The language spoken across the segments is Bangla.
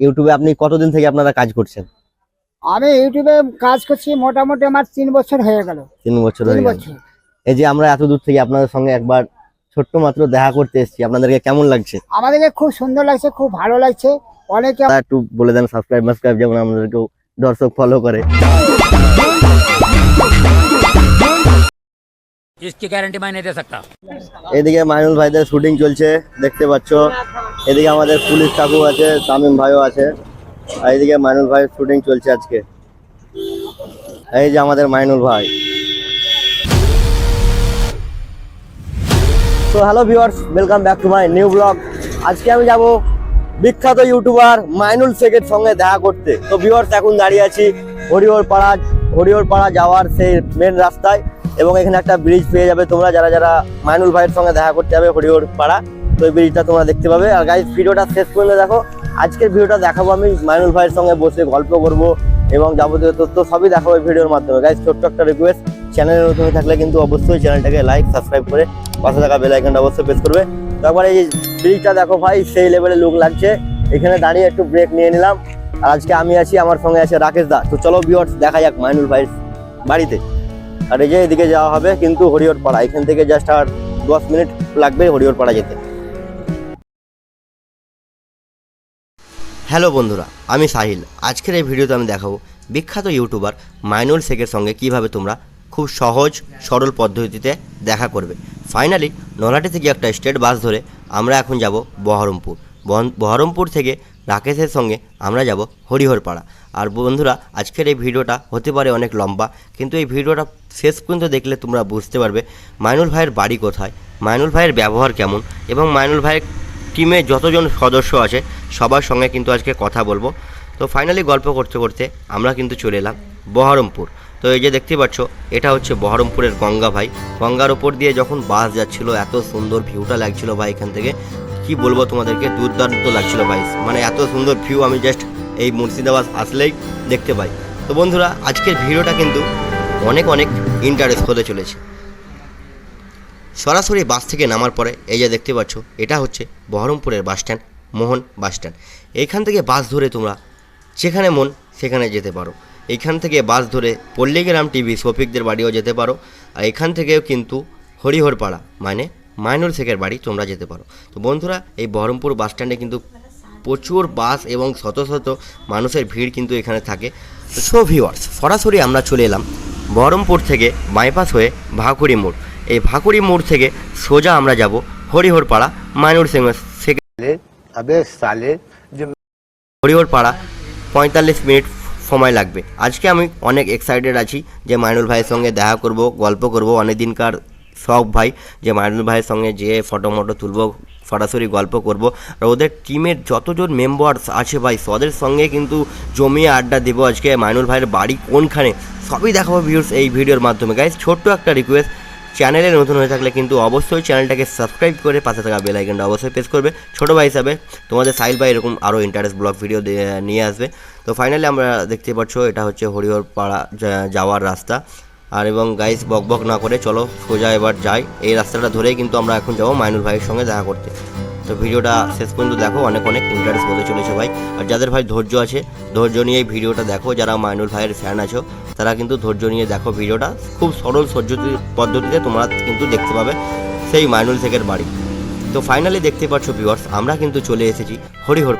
ইউটিউবে আপনি কতদিন থেকে আপনারা কাজ করছেন আমি ইউটিউবে কাজ করছি মোটামুটি আমার তিন বছর হয়ে গেল তিন বছর তিন হয়ে গেল বছর এই যে আমরা এত দূর থেকে আপনাদের সঙ্গে একবার ছোট্ট মাত্র দেখা করতে এসেছি আপনাদেরকে কেমন লাগছে আমাদেরকে খুব সুন্দর লাগছে খুব ভালো লাগছে অনেকে তা একটু বলে দেন সাবস্ক্রাইব মাসক্রাইব যেমন আমাদেরকেও দর্শক ফলো করে इसकी गारंटी मैं नहीं दे सकता এদিকে মাইনুল ভাইদের শুটিং চলছে দেখতে পাচ্ছ এদিকে আমাদের পুলিশ কাকু আছে তামিম ভাইও আছে, আর এদিকে মাইনুল ভাইয়ের শুটিং চলছে আজকে। এই যে আমাদের মাইনুল ভাই। তো hello viewers welcome back to my new blog আজকে আমি যাব বিখ্যাত ইউটিউবার মাইনুল শেখের সঙ্গে দেখা করতে। তো ভিউয়ার্স এখন দাঁড়িয়ে আছি হরিহর পাড়া হরিহর পাড়া যাওয়ার সেই মেন রাস্তায় এবং এখানে একটা ব্রিজ পেয়ে যাবে তোমরা, যারা যারা মাইনুল ভাইয়ের সঙ্গে দেখা করতে যাবে হরিহর পাড়া। তো ব্রিজটা তোমরা দেখতে পাবে। আর গাইজ ভিডিওটা শেষ পর্যন্ত দেখো। আজকের ভিডিওটা দেখাবো আমি মাইনুল ভাইয়ের সঙ্গে বসে গল্প করব এবং যাবতীয় তথ্য সবই দেখাবো এই ভিডিওর মাধ্যমে। গাইজ ছোট্ট একটা রিকোয়েস্ট চ্যানেলে নতুন থাকলে কিন্তু অবশ্যই চ্যানেলটাকে লাইক সাবস্ক্রাইব করে পাশে থাকা বেল আইকনটা অবশ্যই প্রেস করবে। তারপরে এই ব্রিজটা দেখো ভাই, সেই লেভেলে লুক লাগছে। এখানে দাঁড়িয়ে একটু ব্রেক নিয়ে নিলাম। আর আজকে আমি আছি, আমার সঙ্গে আছে রাকেশ দা। তো চলো বিয়র্স দেখা যাক মাইনুল ভাইয়ের বাড়িতে। আর এই যে এদিকে যাওয়া হবে কিন্তু হরিহর পাড়া এখান থেকে জাস্ট আর দশ মিনিট লাগবে হরিহর পাড়া যেতে। হ্যালো বন্ধুরা, আমি সাহিল। আজকের এই ভিডিওতে আমি দেখাবো বিখ্যাত ইউটিউবার মাইনুল শেখের সঙ্গে কীভাবে তোমরা খুব সহজ, সরল পদ্ধতিতে দেখা করবে। ফাইনালি নলাটি থেকে একটা স্টেট বাস ধরে আমরা এখন যাব বহরমপুর। বহরমপুর থেকে রাকেশের সঙ্গে আমরা যাব হরিহরপাড়া। আর বন্ধুরা, আজকের এই ভিডিওটা হতে পারে অনেক লম্বা, কিন্তু এই ভিডিওটা শেষ পর্যন্ত দেখলে তোমরা বুঝতে পারবে মাইনুল ভাইয়ের বাড়ি কোথায়, মাইনুল ভাইয়ের ব্যবহার কেমন এবং মাইনুল ভাইয়ের টিমে যতজন সদস্য আছে, সবার সঙ্গে কিন্তু আজকে কথা বলব। তো ফাইনালি গল্প করতে করতে আমরা কিন্তু চলে এলাম বহরমপুর। তো এই যে দেখতে পাচ্ছ, এটা হচ্ছে বহরমপুরের গঙ্গা ভাই। গঙ্গার ওপর দিয়ে যখন বাস যাচ্ছিল, এত সুন্দর ভিউটা লাগছিল ভাই এখান থেকে। কি বলব তোমাদেরকে, দুর্দান্ত লাগছিল ভাই। মানে এত সুন্দর ভিউ আমি জাস্ট এই মুর্শিদাবাদ আসলেই দেখতে পাই। তো বন্ধুরা, আজকের ভিডিওটা কিন্তু অনেক অনেক ইন্টারেস্ট হতে চলেছে। সরাসরি বাস থেকে নামার পরে এই যে দেখতে পাচ্ছ, এটা হচ্ছে বহরমপুরের বাস স্ট্যান্ড, মোহন বাস স্ট্যান্ড। এইখান থেকে বাস ধরে তোমরা যেখানে মন, সেখানে যেতে পারো। এইখান থেকে বাস ধরে পল্লীগ্রাম টিভি শফিকদের বাড়িও যেতে পারো। আর এখান থেকেও কিন্তু হরিহরপাড়া মানে মাইনুল শেখের বাড়ি তোমরা যেতে পারো। তো বন্ধুরা, এই বহরমপুর বাস স্ট্যান্ডে কিন্তু প্রচুর বাস এবং শত শত মানুষের ভিড় কিন্তু এখানে থাকে। সো ভিওয়ার্স সরাসরি আমরা চলে এলাম বহরমপুর থেকে বাইপাস হয়ে ভাকুড়ি মোড়। এই ভাকুরি মোড় থেকে সোজা আমরা যাব হরিহরপাড়া মাইনুর সিং হরিহরপাড়া পঁয়তাল্লিশ মিনিট সময় লাগবে। আজকে আমি অনেক এক্সাইটেড আছি যে মাইনুল ভাইয়ের সঙ্গে দেখা করব গল্প করব। অনেক দিনকার শখ ভাই যে মাইনুল ভাইয়ের সঙ্গে যেয়ে ফটো মটো তুলব সরাসরি গল্প করব। আর ওদের টিমের যতজন মেম্বার্স আছে ভাই সদের সঙ্গে কিন্তু জমিয়ে আড্ডা দেবো আজকে। মাইনুল ভাইয়ের বাড়ি কোনখানে সবই দেখাবো ভিউস এই ভিডিওর মাধ্যমে। গাইজ ছোট্ট একটা রিকোয়েস্ট চ্যানেলে নতুন হয়ে থাকলে কিন্তু অবশ্যই চ্যানেলটাকে সাবস্ক্রাইব করে পাশে থাকা বেল আইকনটা অবশ্যই প্রেস করবে। ছোটো ভাই হিসাবে তোমাদের সাইল ভাই এরকম আরও ইন্টারেস্ট ব্লগ ভিডিও নিয়ে আসবে। তো ফাইনালি আমরা দেখতে পাচ্ছ এটা হচ্ছে হরিহর পাড়া যাওয়ার রাস্তা। আর এবং গাইস বক না করে চলো সোজা এবার যাই। এই রাস্তাটা ধরেই কিন্তু আমরা এখন যাব মাইনুল ভাইয়ের সঙ্গে দেখা করতে। তো ভিডিওটা শেষ পর্যন্ত দেখো, অনেক অনেক ইন্টারেস্ট বলে চলেছে ভাই। আর যাদের ভাই ধৈর্য আছে, ধৈর্য নিয়ে এই ভিডিওটা দেখো, যারা মাইনুল ভাইয়ের ফ্যান আছো, তারা কিন্তু ধৈর্য নিয়ে দেখো ভিডিওটা। খুব সরল সহ্য পদ্ধতিতে তোমরা কিন্তু দেখতে পাবে সেই মাইনুল শেখের বাড়ি। তো ফাইনালি দেখতে পাচ্ছ ভিউয়ার্স আমরা কিন্তু চলে এসেছি হরিহর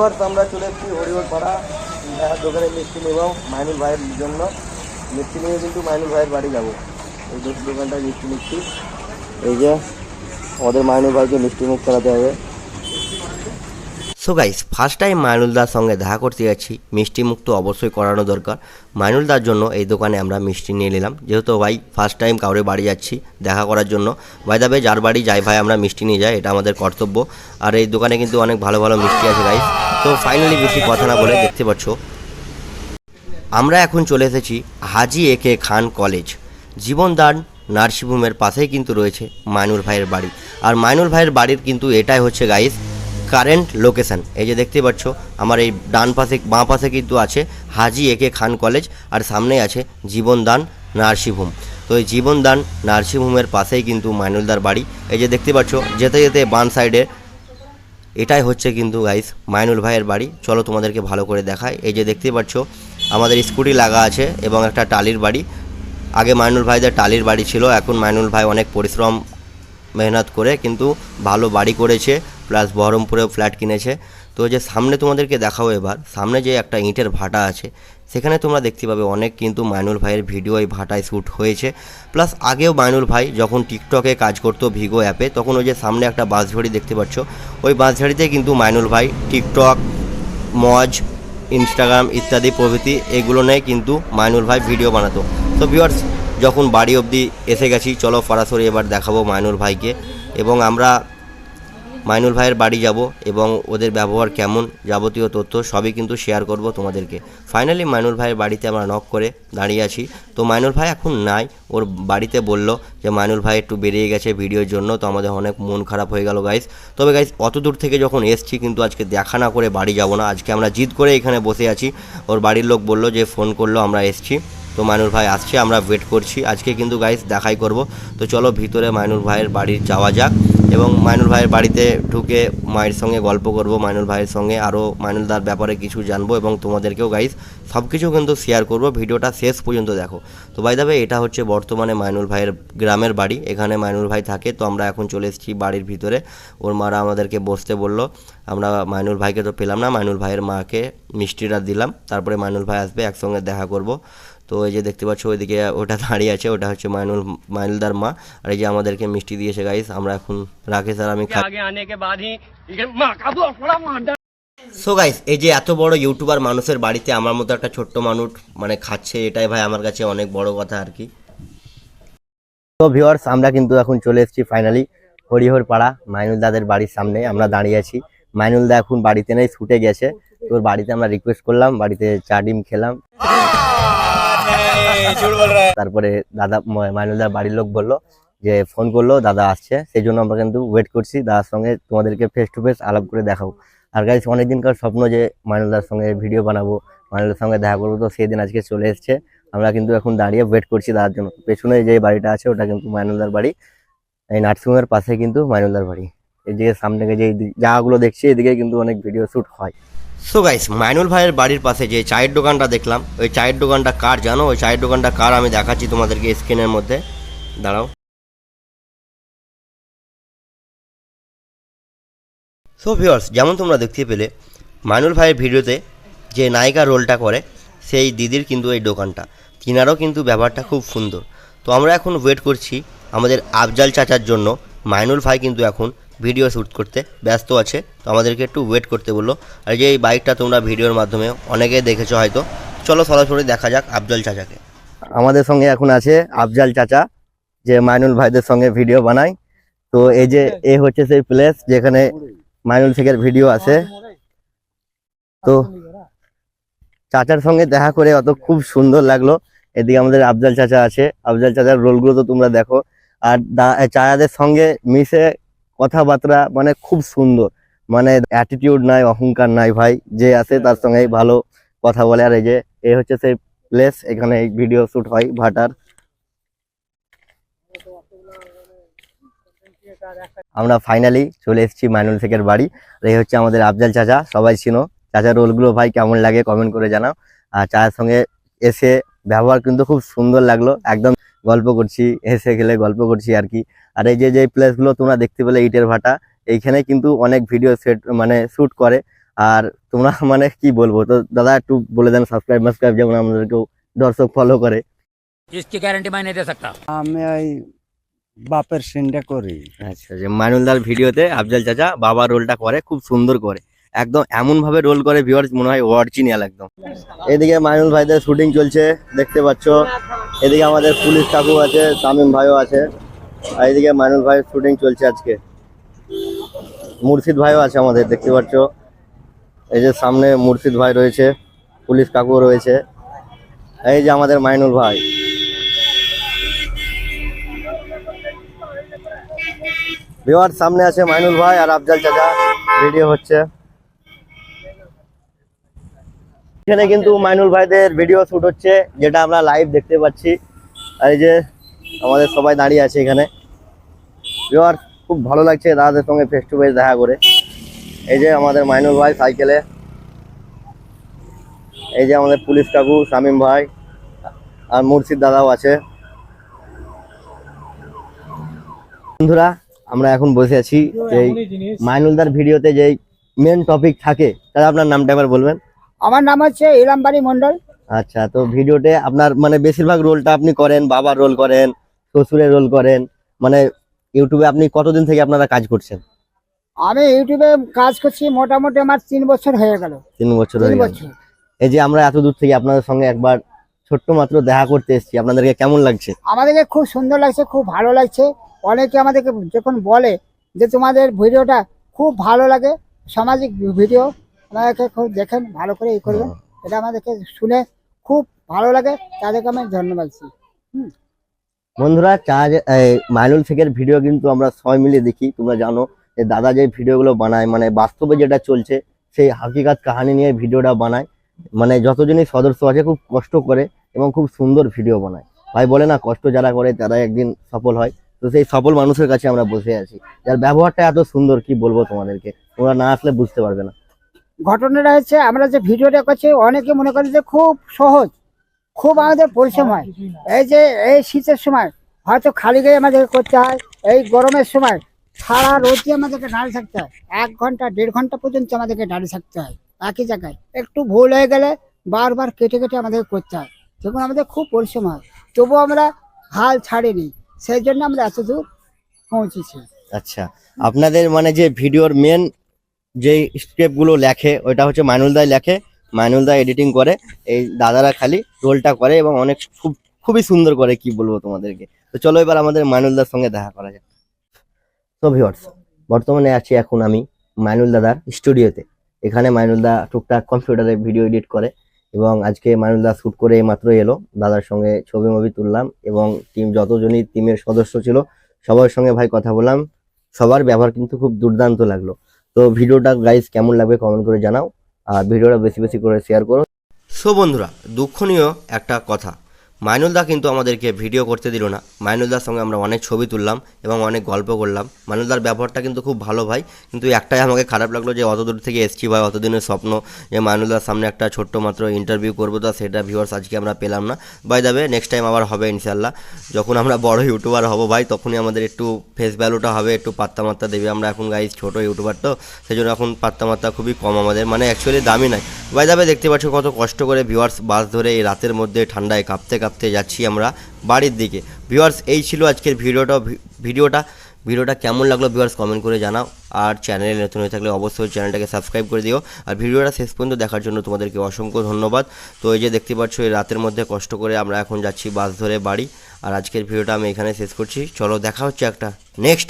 ভিউয়ার্স আমরা চলে এসেছি হরিহর পাড়া দোকানে মিষ্টি নেব মাইনুল ভাইয়ের জন্য। মিষ্টি নিয়ে কিন্তু মাইনুল ভাইয়ের বাড়ি যাব। এই দোকানটায় মিষ্টি নিচ্ছি। এই যে, আমাদের মাইনুল ভাইকে মিষ্টি মুখ করাতে হবে। সো গাইস ফার্স্ট টাইম মাইনুলদার সঙ্গে দেখা করতে যাচ্ছি। মিষ্টি মুখ তো অবশ্যই করানো দরকার। মাইনুলদার জন্য এই দোকানে আমরা মিষ্টি নিয়ে নিলাম। যেহেতু ভাই ফার্স্ট টাইম কাউরে বাড়ি যাচ্ছি দেখা করার জন্য। ভাই দাবে যার বাড়ি যাই ভাই, আমরা মিষ্টি নিয়ে যাই, এটা আমাদের কর্তব্য। আর এই দোকানে কিন্তু অনেক ভালো ভালো মিষ্টি আছে গাইস তো ফাইনালি বেশি কথা না বলে দেখতে পাচ্ছ। আমরা এখন চলে এসেছি হাজি এ কে খান কলেজ জীবনদান নার্সিংহোমের পাশেই কিন্তু রয়েছে মাইনুর ভাইয়ের বাড়ি। আর মাইনুর ভাইয়ের বাড়ির কিন্তু এটাই হচ্ছে গাইস কারেন্ট লোকেশন এই যে দেখতে পাচ্ছ, আমার এই ডান পাশে, বাঁ পাশে কিন্তু আছে হাজি এ কে খান কলেজ আর সামনেই আছে জীবনদান নার্সিংহোম তো এই জীবনদান নার্সিংহোমের পাশেই কিন্তু মাইনুলদার বাড়ি। এই যে দেখতে পাচ্ছ, যেতে যেতে বান সাইডে এটাই হচ্ছে কিন্তু গাইস মাইনুল ভাইয়ের বাড়ি। চলো তোমাদেরকে ভালো করে দেখায় এই যে দেখতে পাচ্ছ, আমাদের স্কুটি লাগা আছে এবং একটা টালির বাড়ি। আগে মাইনুল ভাইদের টালির বাড়ি ছিল, এখন মাইনুল ভাই অনেক পরিশ্রম, মেহনত করে কিন্তু ভালো বাড়ি করেছে। প্লাস বহরমপুরেও ফ্ল্যাট কিনেছে। তো যে সামনে তোমাদেরকে দেখাবো এবার, সামনে যে একটা ইঁটের ভাটা আছে, সেখানে তোমরা দেখতে পাবে অনেক কিন্তু মাইনুল ভাইয়ের ভিডিও এই ভাটায় শ্যুট হয়েছে। প্লাস আগেও মাইনুল ভাই যখন টিকটকে কাজ করতো ভিগো অ্যাপে, তখন ওই যে সামনে একটা বাঁশঝড়ি দেখতে পাচ্ছ, ওই বাঁশঝাড়িতে কিন্তু মাইনুল ভাই টিকটক, মজ, ইনস্টাগ্রাম ইত্যাদি প্রভৃতি এগুলো নিয়ে কিন্তু মাইনুল ভাই ভিডিও বানাতো। তো ভিউয়ার্স, যখন বাড়ি অবধি এসে গেছি, চলো সরাসরি এবার দেখাবো মাইনুল ভাইকে। এবং আমরা মাইনুল ভাইয়ের বাড়ি যাব এবং ওদের ব্যবহার কেমন যাবতীয় তথ্য সবই কিন্তু শেয়ার করব তোমাদেরকে। ফাইনালি মাইনুল ভাইয়ের বাড়িতে আমরা নক করে দাঁড়িয়ে আছি। তো মাইনুল ভাই এখন নাই, ওর বাড়িতে বলল যে মাইনুল ভাই একটু বেরিয়ে গেছে ভিডিওর জন্য, তো আমাদের অনেক মন খারাপ হয়ে গেল গাইস তবে গাইস অত দূর থেকে যখন এসছি, কিন্তু আজকে দেখা না করে বাড়ি যাব না। আজকে আমরা জিদ করে এখানে বসে আছি। ওর বাড়ির লোক বলল যে ফোন করল, আমরা এসছি। তো মাইনুর ভাই আসছে, আমরা ওয়েট করছি। আজকে কিন্তু গাইস দেখাই করব। তো চলো ভিতরে মাইনুর ভাইয়ের বাড়ি যাওয়া যাক এবং মাইনুর ভাইয়ের বাড়িতে ঢুকে মায়ের সঙ্গে গল্প করব মাইনুর ভাইয়ের সঙ্গে আরও মাইনুলদার ব্যাপারে কিছু জানব এবং তোমাদেরকেও গাইস সব কিছু কিন্তু শেয়ার করব। ভিডিওটা শেষ পর্যন্ত দেখো। তো বাই দাবে এটা হচ্ছে বর্তমানে মাইনুল ভাইয়ের গ্রামের বাড়ি। এখানে মাইনুল ভাই থাকে, তো আমরা এখন চলে এসেছি বাড়ির ভিতরে। ওর মারা আমাদেরকে বসতে বলল। আমরা মাইনুল ভাইকে তো পেলাম না মাইনুল ভাইয়ের মাকে মিষ্টিটা দিলাম। তারপরে মাইনুল ভাই আসবে, একসঙ্গে দেখা করব। তো এই যে দেখতে পাচ্ছ ওইদিকে ওটা দাঁড়িয়ে আছে ওটা হচ্ছে মাইনুল মাইনুলদার মা। আর এই যে আমাদেরকে মিষ্টি দিয়েছে গাইস আমরা এখন রাখে স্যার আমি সো গাইস এই যে এত বড় ইউটিউবার মানুষের বাড়িতে আমার মতো একটা ছোট্ট মানুষ মানে খাচ্ছে এটাই ভাই আমার কাছে অনেক বড় কথা আর কি। তো ভিওয়ার্স আমরা কিন্তু এখন চলে এসেছি ফাইনালি হরিহর পাড়া মাইনুল দাদের বাড়ির সামনে আমরা দাঁড়িয়ে আছি। মাইনুল দা এখন বাড়িতে নেই ছুটে গেছে। তোর বাড়িতে আমরা রিকোয়েস্ট করলাম বাড়িতে চা ডিম খেলাম। তারপরে দাদা মাইনুলদার বাড়ির লোক বলল যে ফোন করল, দাদা আসছে। সেই জন্য আমরা কিন্তু ওয়েট করছি। দাদার সঙ্গে তোমাদেরকে ফেস টু ফেস আলাপ করে দেখাবো। আর গাইস অনেকদিনকার স্বপ্ন যে, মাইনুলদার সঙ্গে ভিডিও বানাবো, মাইনুলদার সঙ্গে দেখা করব, তো সেই দিন আজকে চলে এসছে। আমরা কিন্তু এখন দাঁড়িয়ে ওয়েট করছি দাদার জন্য। পেছনে যে বাড়িটা আছে, ওটা কিন্তু মাইনুলদার বাড়ি। এই নার্সিংহোমের পাশে কিন্তু মাইনুলদার বাড়ি। এই যে সামনে যে জায়গাগুলো দেখছি, এদিকে কিন্তু অনেক ভিডিও শ্যুট হয়। সো গাইস মাইনুল ভাইয়ের বাড়ির পাশে যে চায়ের দোকানটা দেখলাম, ওই চায়ের দোকানটা কার জানো? ওই চায়ের দোকানটা কার? আমি দেখাচ্ছি তোমাদেরকে স্ক্রিনের মধ্যে। দাঁড়াও। সো ভিউয়ার্স যেমন তোমরা দেখতে পেলে মাইনুল ভাইয়ের ভিডিওতে যে নায়িকা রোলটা করে, সেই দিদির কিন্তু এই দোকানটা। তিনারও কিন্তু ব্যাপারটা খুব সুন্দর। তো আমরা এখন ওয়েট করছি আমাদের আফজাল চাচার জন্য। মাইনুল ভাই কিন্তু এখন ভিডিও শ্যুট করতে ব্যস্ত আছে, তো আমাদেরকে একটু ওয়েট করতে বলল। আর যে এই বাইকটা তোমরা ভিডিওর মাধ্যমে অনেকে দেখেছ হয়তো, চলো সরাসরি দেখা যাক আফজাল চাচাকে। আমাদের সঙ্গে এখন আছে আফজাল চাচা, যে মাইনুল ভাইদের সঙ্গে ভিডিও বানায়। তো এই যে, এ হচ্ছে সেই প্লেস যেখানে মাইনুল শেখের ভিডিও আছে। তো চাচার সঙ্গে দেখা করে অত খুব সুন্দর লাগল। এদিকে আমাদের আফজাল চাচা আছে। আফজাল চাচার রোলগুলো তো তোমরা দেখো। আর চাচাদের সঙ্গে মিশে কথাবার্তা মানে খুব সুন্দর। মানে অ্যাটিটিউড নাই, অহংকার নাই ভাই। যে আছে তার সঙ্গে ভালো কথা বলে। আর এই যে, এ হচ্ছে সেই প্লেস এখানে এই ভিডিও শুট হয় ভাটার। আমরা ফাইনালি চলে এসেছি মাইনুল শেখের বাড়ি। আর এই হচ্ছে আমাদের আফজাল চাচা, সবাই চিনো। চাচার রোলগুলো ভাই কেমন লাগে কমেন্ট করে জানাও। আর চায়ের সঙ্গে এসে ব্যবহার কিন্তু খুব সুন্দর লাগল। একদম গল্প করছি এসে গেলে গল্প করছি আর কি আর এই যে যে প্লেসগুলো তোমরা দেখতে পেলে ইটের ভাটা এইখানে কিন্তু অনেক ভিডিও সেট মানে শ্যুট করে আর তোমরা মানে কি বলবো তো দাদা একটু বলে দেন সাবস্ক্রাইব মাসক্রাইব যেমন আমাদেরকেও দর্শক ফলো করে इसकी गारंटी मैं नहीं दे सकता আমি ওই বাপের সিনটা করি আচ্ছা যে মাইনুলদার ভিডিওতে আফজাল চাচা বাবা রোলটা করে খুব সুন্দর করে একদম এমনভাবে রোল করে ভিউয়ার্স মনে হয় অরিজিনাল একদম। এদিকে মাইনুল ভাইদের শুটিং চলছে, দেখতে পাচ্ছ। এদিকে আমাদের পুলিশ কাকু আছে তামিম ভাইও আছে। আর এদিকে মাইনুল ভাইয়ের শুটিং চলছে আজকে। মুর্শিদ ভাইও আছে আমাদের, দেখতে পাচ্ছ। এই যে সামনে মুর্শিদ ভাই রয়েছে, পুলিশ কাকু রয়েছে। এই যে আমাদের মাইনুল ভাই। বিহার সামনে আছে মাইনুল ভাই আর আফজাল চাচা ভিডিও হচ্ছে। এখানে কিন্তু মাইনুল ভাইদের ভিডিও শুট হচ্ছে, যেটা আমরা লাইভ দেখতে পাচ্ছি। আর এই যে আমাদের সবাই দাঁড়িয়ে আছে এখানে। বিহার খুব ভালো লাগছে দাদাদের সঙ্গে ফেস টু ফেস দেখা করে। এই যে আমাদের মাইনুল ভাই সাইকেলে। এই যে আমাদের পুলিশ কাকু, শামীম ভাই, আর মুর্শিদ দাদাও আছে। বন্ধুরা, আমরা এখন বসে আছি এই মাইনুলদার ভিডিওতে যে মেন টপিক থাকে, তাহলে আপনার নামটা এবার বলবেন। আমার নাম হচ্ছে ইলামবাড়ি মন্ডল আচ্ছা তো ভিডিওতে আপনার মানে বেশিরভাগ রোলটা আপনি করেন বাবার রোল করেন শ্বশুরের রোল করেন মানে ইউটিউবে আপনি কতদিন থেকে আপনারা কাজ করছেন? আমি ইউটিউবে কাজ করছি মোটামুটি আমার তিন বছর হয়ে গেল। তিন বছর হয়ে গেল। বছর। এই যে আমরা এত দূর থেকে আপনাদের সঙ্গে একবার ছোট্ট মাত্র দেখা করতে এসেছি আপনাদেরকে কেমন লাগছে? আমাদেরকে খুব সুন্দর লাগছে খুব ভালো লাগছে। অনেকে আমাদেরকে যখন বলে যে তোমাদের ভিডিওটা খুব ভালো লাগে সামাজিক ভিডিও আমাদেরকে খুব দেখেন ভালো করে ই করবেন। এটা আমাদেরকে শুনে খুব ভালো লাগে তাদেরকে আমি ধন্যবাদ দিচ্ছি। বন্ধুরা চার্জ মাইনুল শেখের ভিডিও কিন্তু আমরা সবাই মিলে দেখি তোমরা জানো যে দাদা যে ভিডিওগুলো বানায় মানে বাস্তবে যেটা চলছে সেই হাকিকাত কাহানি নিয়ে ভিডিওটা বানায়। মানে যতজনই সদস্য আছে খুব কষ্ট করে এবং খুব সুন্দর ভিডিও বানায়। ভাই বলে না কষ্ট যারা করে তারা একদিন সফল হয়। তো সেই সফল মানুষের কাছে আমরা বসে আছি। যার ব্যবহারটা এত সুন্দর কি বলব তোমাদেরকে? তোমরা না আসলে বুঝতে পারবে না। ঘটনাটা হচ্ছে, আমরা যে ভিডিওটা করছি, অনেকে মনে করে যে খুব সহজ, খুব আমাদের পরিশ্রম হয়। এই যে, এই শীতের সময়, হয়তো খালি গায়ে আমাদেরকে করতে হয়, এই গরমের সময় সারা রোদে আমাদেরকে দাঁড়িয়ে থাকতে হয়। এক ঘণ্টা, দেড় ঘণ্টা পর্যন্ত আমাদেরকে দাঁড়িয়ে থাকতে হয়, একই জায়গায়। একটু ভুল হয়ে গেলে বারবার কেটে কেটে আমাদেরকে করতে হয়। তখন আমাদের খুব পরিশ্রম হয়, তবুও আমরা হাল ছাড়িনি, সেই জন্য আমরা এত দূর পৌঁছেছি। আচ্ছা আপনাদের মানে যে ভিডিওর মেন যে স্ক্রিপ্টগুলো লেখে, ওইটা হচ্ছে মাইনুল দাই লেখে, মাইনুল দা এডিটিং করে, এই দাদারা খালি রোলটা করে এবং অনেক খুব, খুবই সুন্দর করে, কি বলব তোমাদেরকে। তো চলো এবার আমাদের মাইনুলদার সঙ্গে দেখা করা যাক। তো ভিউয়ার্স বর্তমানে আছি এখন আমি মাইনুল দাদার স্টুডিওতে। এখানে মাইনুল দা টুকটাক কম্পিউটারে ভিডিও এডিট করে এবং আজকে মাইনুল দা শ্যুট করে মাত্র এলো। দাদার সঙ্গে ছবি মবি তুললাম এবং টিম যতজনই টিমের সদস্য ছিল, সবার সঙ্গে ভাই কথা বললাম। সবার ব্যবহার কিন্তু খুব দুর্দান্ত লাগল। তো ভিডিওটা গাইজ কেমন লাগবে কমেন্ট করে জানাও। আর ভিডিওটা বেশি বেশি করে শেয়ার করো। সো বন্ধুরা, দুঃখনীয় একটা কথা। মাইনুলদা কিন্তু আমাদেরকে ভিডিও করতে দিল না। মাইনুলদার সঙ্গে আমরা অনেক ছবি তুললাম এবং অনেক গল্প করলাম। মাইনুলদার ব্যবহারটা কিন্তু খুব ভালো ভাই। কিন্তু একটাই আমাকে খারাপ লাগল যে অত দূর থেকে এসছি ভাই, অতদিনের স্বপ্ন যে, মাইনুলদার সামনে একটা ছোট্ট মাত্র ইন্টারভিউ করব। তো সেটা ভিউয়ার্স আজকে আমরা পেলাম না। বাই যাবে নেক্সট টাইম আবার হবে ইনশাল্লাহ যখন আমরা বড় ইউটিউবার হব ভাই, তখনই আমাদের একটু ফেস ভ্যালুটা হবে, একটু পাত্তা মাত্রা দেবে। আমরা এখন গাইজ ছোটো ইউটিউবার তো সেই জন্য এখন পাত্তা মাত্রা খুবই কম আমাদের। মানে অ্যাকচুয়ালি দামি নাই। যাবে দেখতে পাচ্ছ কত কষ্ট করে ভিউয়ার্স বাস ধরে এই রাতের মধ্যে ঠান্ডায় কাঁপতে কাঁপতে যাচ্ছি আমরা বাড়ির দিকে। ভিউয়ার্স এই ছিল আজকের ভিডিওটা ভিডিওটা। ভিডিওটা কেমন লাগল ভিউয়ার্স কমেন্ট করে জানাও। আর চ্যানেলে নতুন হয়ে থাকলে অবশ্যই চ্যানেলটাকে সাবস্ক্রাইব করে দিও। আর ভিডিওটা শেষ পর্যন্ত দেখার জন্য তোমাদেরকে অসংখ্য ধন্যবাদ। তো এই যে দেখতে পাচ্ছ, এই রাতের মধ্যে কষ্ট করে আমরা এখন যাচ্ছি বাস ধরে বাড়ি। আর আজকের ভিডিওটা আমি এখানে শেষ করছি। চলো দেখা হচ্ছে একটা নেক্সট